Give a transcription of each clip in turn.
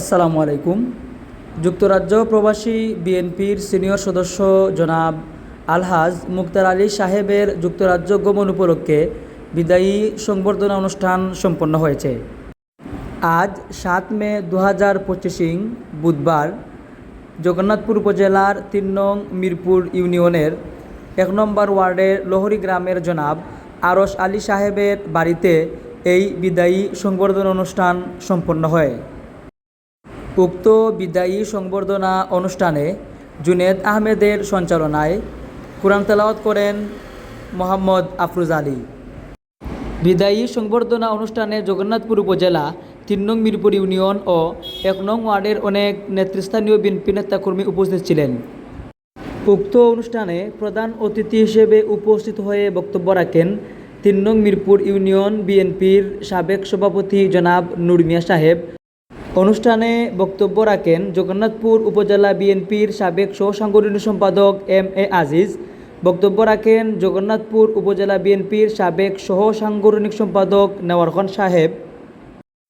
আসসালামু আলাইকুম। যুক্তরাজ্য প্রবাসী বিএনপির সিনিয়র সদস্য জনাব আলহাজ মুক্তার আলী সাহেবের যুক্তরাজ্য গমন উপলক্ষে বিদায়ী সংবর্ধনা অনুষ্ঠান সম্পন্ন হয়েছে। আজ সাত মে দু হাজার পঁচিশিং বুধবার জগন্নাথপুর উপজেলার তিন নং মিরপুর ইউনিয়নের এক নম্বর ওয়ার্ডের লোহরি গ্রামের জনাব আরস আলী সাহেবের বাড়িতে এই বিদায়ী সংবর্ধনা অনুষ্ঠান সম্পন্ন হয়। উক্ত বিদায়ী সংবর্ধনা অনুষ্ঠানে জুনেদ আহমেদের সঞ্চালনায় কোরআন তেলাওয়াত করেন মোহাম্মদ আফরুজ আলী। বিদায়ী সংবর্ধনা অনুষ্ঠানে জগন্নাথপুর উপজেলা তিন নং মিরপুর ইউনিয়ন ও এক নং ওয়ার্ডের অনেক নেতৃস্থানীয় বিএনপি নেতাকর্মী উপস্থিত ছিলেন। উক্ত অনুষ্ঠানে প্রধান অতিথি হিসেবে উপস্থিত হয়ে বক্তব্য রাখেন তিন নং মিরপুর ইউনিয়ন বিএনপির সাবেক সভাপতি জনাব নুরমিয়া সাহেব। অনুষ্ঠানে বক্তব্য রাখেন জগন্নাথপুর উপজেলা বিএনপির সাবেক সহ সাংগঠনিক সম্পাদক এম এ আজিজ। বক্তব্য রাখেন জগন্নাথপুর উপজেলা বিএনপির সাবেক সহ সাংগঠনিক সম্পাদক নেওয়ার খান সাহেব।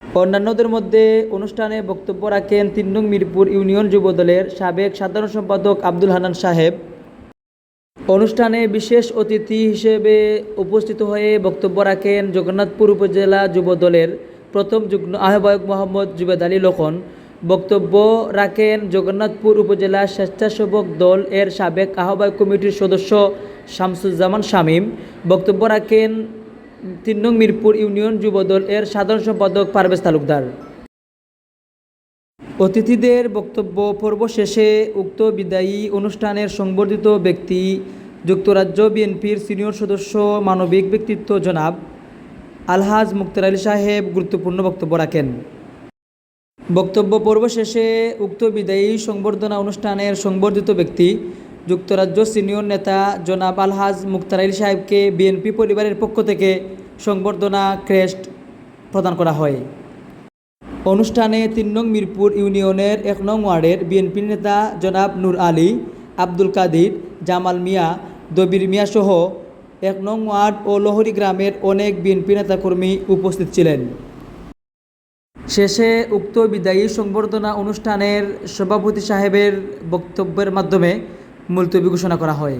অন্যান্যদের মধ্যে অনুষ্ঠানে বক্তব্য রাখেন তিন নং মিরপুর ইউনিয়ন যুবদলের সাবেক সাধারণ সম্পাদক আব্দুল হানান সাহেব। অনুষ্ঠানে বিশেষ অতিথি হিসেবে উপস্থিত হয়ে বক্তব্য রাখেন জগন্নাথপুর উপজেলা যুবদলের প্রথম যুগ্ম আহ্বায়ক মোহাম্মদ জুবেদ আলী লখন বক্তব্য রাখেন জগন্নাথপুর উপজেলা স্বেচ্ছাসেবক দল এর সাবেক আহ্বায়ক কমিটির সদস্য শামসুজ্জামান শামীম। বক্তব্য রাখেন তিন নং মিরপুর ইউনিয়ন যুবদল এর সাধারণ সম্পাদক পারভেজ তালুকদার। অতিথিদের বক্তব্য, পর্ব শেষে উক্ত বিদায়ী অনুষ্ঠানের সংবর্ধিত ব্যক্তি, যুক্তরাজ্য বিএনপির সিনিয়র সদস্য, মানবিক ব্যক্তিত্ব, জনাব আলহাজ মুক্তার আলী সাহেব গুরুত্বপূর্ণ বক্তব্য রাখেন। বক্তব্য পর্ব শেষে উক্ত বিদায়ী সংবর্ধনা অনুষ্ঠানের সংবর্ধিত ব্যক্তি, যুক্তরাজ্য সিনিয়র নেতা জনাব আলহাজ মুক্তার আলী সাহেবকে বিএনপি পরিবারের পক্ষ থেকে সংবর্ধনা ক্রেস্ট প্রদান করা হয়। অনুষ্ঠানে তিন নং মিরপুর ইউনিয়নের এক নং ওয়ার্ডের বিএনপি নেতা জনাব নূর আলী, আব্দুল কাদির, জামাল মিয়া, দবির মিয়া সহ এক নং ওয়ার্ড ও লোহরি গ্রামের অনেক বিএনপি নেতাকর্মী উপস্থিত ছিলেন। শেষে উক্ত বিদায়ী সংবর্ধনা অনুষ্ঠানের সভাপতি সাহেবের বক্তব্যের মাধ্যমে মুলতবি ঘোষণা করা হয়।